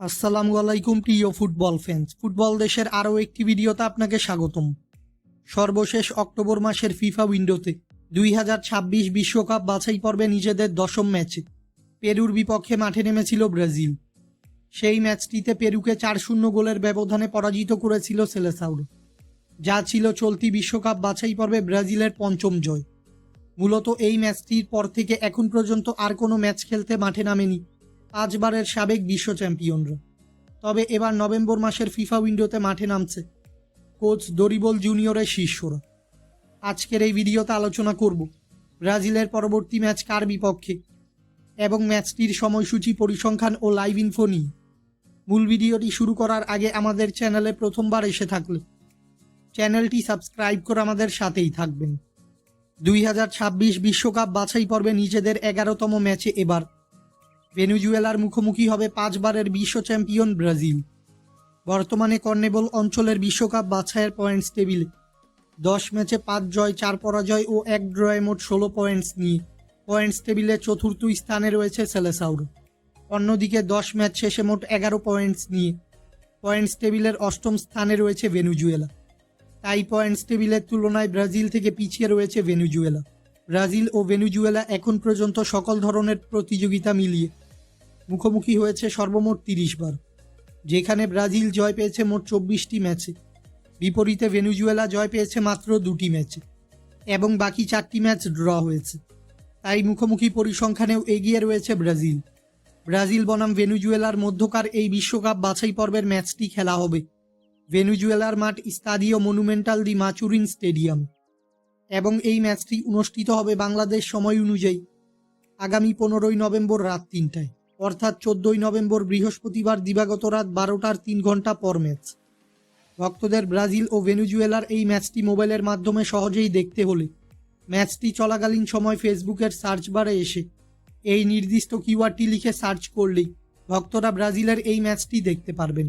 আসসালামু আলাইকুম, প্রিয় ফুটবল ফ্যান্স ফুটবল দেশের আরও একটি ভিডিওতে আপনাকে স্বাগতম। সর্বশেষ অক্টোবর মাসের ফিফা উইন্ডোতে দুই হাজার ছাব্বিশ বিশ্বকাপ বাছাই পর্বে নিজেদের দশম ম্যাচে পেরুর বিপক্ষে মাঠে নেমেছিল ব্রাজিল। সেই ম্যাচটিতে পেরুকে চার শূন্য গোলের ব্যবধানে পরাজিত করেছিল সেলেসাউর, যা ছিল চলতি বিশ্বকাপ বাছাই পর্বে ব্রাজিলের পঞ্চম জয়। মূলত এই ম্যাচটির পর থেকে এখন পর্যন্ত আর কোনো ম্যাচ খেলতে মাঠে নামেনি পাঁচবারের সাবেক বিশ্ব চ্যাম্পিয়নরা। তবে এবার নভেম্বর মাসের ফিফা উইন্ডোতে মাঠে নামছে কোচ দরিবল জুনিয়রের শিষ্যরা। আজকের এই ভিডিওতে আলোচনা করব ব্রাজিলের পরবর্তী ম্যাচ কার বিপক্ষে এবং ম্যাচটির সময়সূচি পরিসংখ্যান ও লাইভ ইনফো নিয়ে। মূল ভিডিওটি শুরু করার আগে আমাদের চ্যানেলে প্রথমবার এসে থাকলে চ্যানেলটি সাবস্ক্রাইব করে আমাদের সাথেই থাকবেন। দুই বিশ্বকাপ বাছাই পর্বে নিজেদের এগারোতম ম্যাচে এবার ভেনুজুয়েলার মুখোমুখি হবে পাঁচবারের বিশ্ব চ্যাম্পিয়ন ব্রাজিল। বর্তমানে কর্নেবল অঞ্চলের বিশ্বকাপ বাছাইয়ের পয়েন্টস টেবিলে দশ ম্যাচে পাঁচ জয়, চার পরাজয় ও এক ড্রয়ে মোট ষোলো পয়েন্টস নিয়ে। পয়েন্টস টেবিলে চতুর্থ স্থানে রয়েছে সেলেসাউর। অন্যদিকে দশ ম্যাচ শেষে মোট এগারো পয়েন্টস নিয়ে। পয়েন্টস টেবিলের অষ্টম স্থানে রয়েছে ভেনুজুয়েলা। তাই পয়েন্টস টেবিলের তুলনায় ব্রাজিল থেকে পিছিয়ে রয়েছে ভেনুজুয়েলা। ব্রাজিল ও ভেনুজুয়েলা এখন পর্যন্ত সকল ধরনের প্রতিযোগিতা মিলিয়ে মুখোমুখি হয়েছে সর্বমোট তিরিশ বার, যেখানে ব্রাজিল জয় পেয়েছে মোট চব্বিশটি ম্যাচে। বিপরীতে ভেনুজুয়েলা জয় পেয়েছে মাত্র দুটি ম্যাচে এবং বাকি চারটি ম্যাচ ড্র হয়েছে। তাই মুখোমুখি পরিসংখ্যানেও এগিয়ে রয়েছে ব্রাজিল। ব্রাজিল বনাম ভেনুজুয়েলার মধ্যকার এই বিশ্বকাপ বাছাই পর্বের ম্যাচটি খেলা হবে। ভেনুজুয়েলার মাঠ স্তাদিও মনুমেন্টাল দি মাচুরিন স্টেডিয়াম। এবং এই ম্যাচটি অনুষ্ঠিত হবে বাংলাদেশ সময় অনুযায়ী, আগামী পনেরোই নভেম্বর রাত তিনটায়, অর্থাৎ চোদ্দই নভেম্বর বৃহস্পতিবার দিবাগত রাত বারোটার তিন ঘণ্টা পর ম্যাচ। ভক্তদের ব্রাজিল ও ভেনুজুয়েলার এই ম্যাচটি মোবাইলের মাধ্যমে সহজেই দেখতে হলে, ম্যাচটি চলাকালীন সময় ফেসবুকের সার্চ বারে এসে, এই নির্দিষ্ট কিওয়ার্ডটি লিখে সার্চ করলেই ভক্তরা ব্রাজিলের এই ম্যাচটি দেখতে পারবেন।